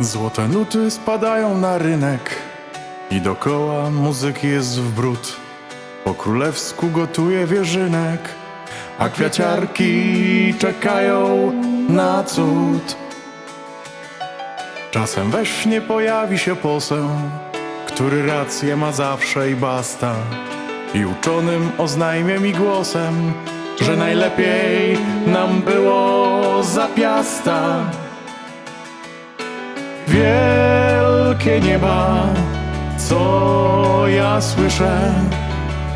Złote nuty spadają na rynek i dokoła muzyki jest w brud. Po królewsku gotuje wierzynek, a kwiaciarki czekają na cud. Czasem we śnie pojawi się poseł, który rację ma zawsze i basta. I uczonym oznajmie mi głosem, że najlepiej nam było za piasta. Wielkie nieba, co ja słyszę,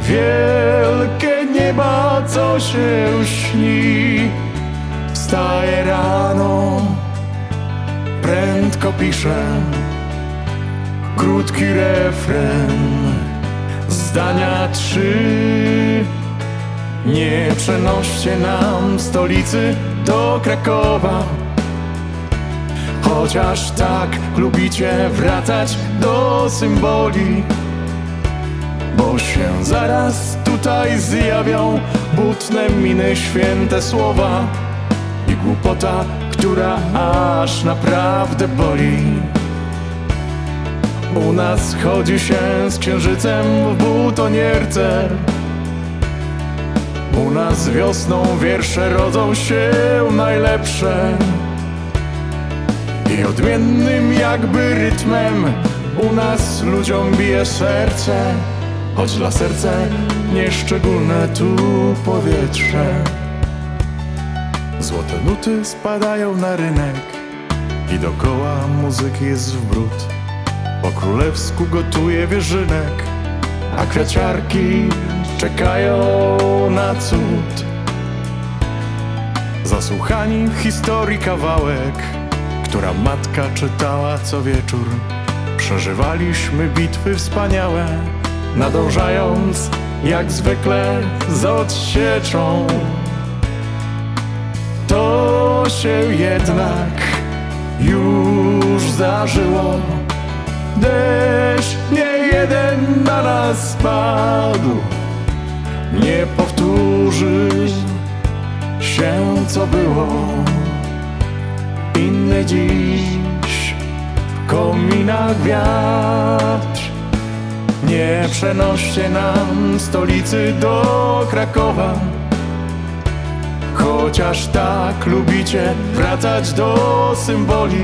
wielkie nieba, co się śni. Wstaję rano, prędko piszę krótki refren, zdania trzy. Nie przenoście nam stolicy do Krakowa. Chociaż tak lubicie wracać do symboli Bo się zaraz tutaj zjawią butne miny, święte słowa I głupota, która aż naprawdę boli. U nas chodzi się z księżycem w butonierce. U nas wiosną wiersze rodzą się najlepsze i odmiennym jakby rytmem u nas ludziom bije serce, choć dla serca nieszczególne tu powietrze. Złote nuty spadają na rynek i dokoła muzyki jest w brud. Po królewsku gotuje wierzynek, a kwiaciarki czekają na cud. Zasłuchani w historii kawałek która matka czytała co wieczór. Przeżywaliśmy bitwy wspaniałe, nadążając jak zwykle za odsieczą. To się jednak już zdarzyło. Deszcz nie jeden na nas spadł, nie powtórzy się co było dziś w kominach wiatr. Nie przenoście nam stolicy do Krakowa. Chociaż tak lubicie wracać do symboli,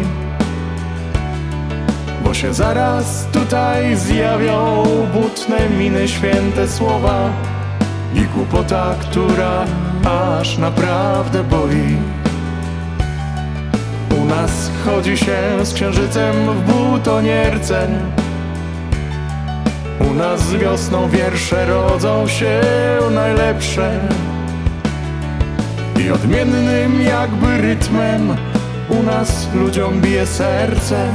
bo się zaraz tutaj zjawią butne miny, święte słowa i głupota, która aż naprawdę boli. Nas chodzi się z księżycem w butonierce. U nas wiosną wiersze rodzą się najlepsze. I odmiennym jakby rytmem U nas ludziom bije serce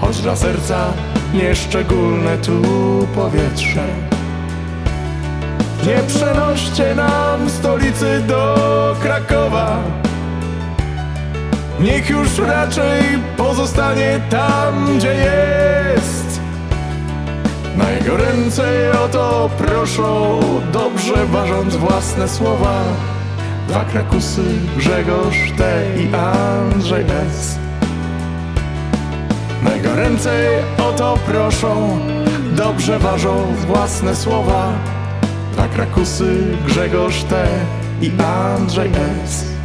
Choć dla serca nieszczególne tu powietrze. Nie przenoście nam stolicy do Krakowa Niech już raczej pozostanie tam, gdzie jest. Na jego ręce o to proszą, dobrze ważąc własne słowa. Dwa krakusy, Grzegorz T. i Andrzej S. Na jego ręce o to proszą, dobrze ważą własne słowa. Dwa krakusy, Grzegorz T. i Andrzej S.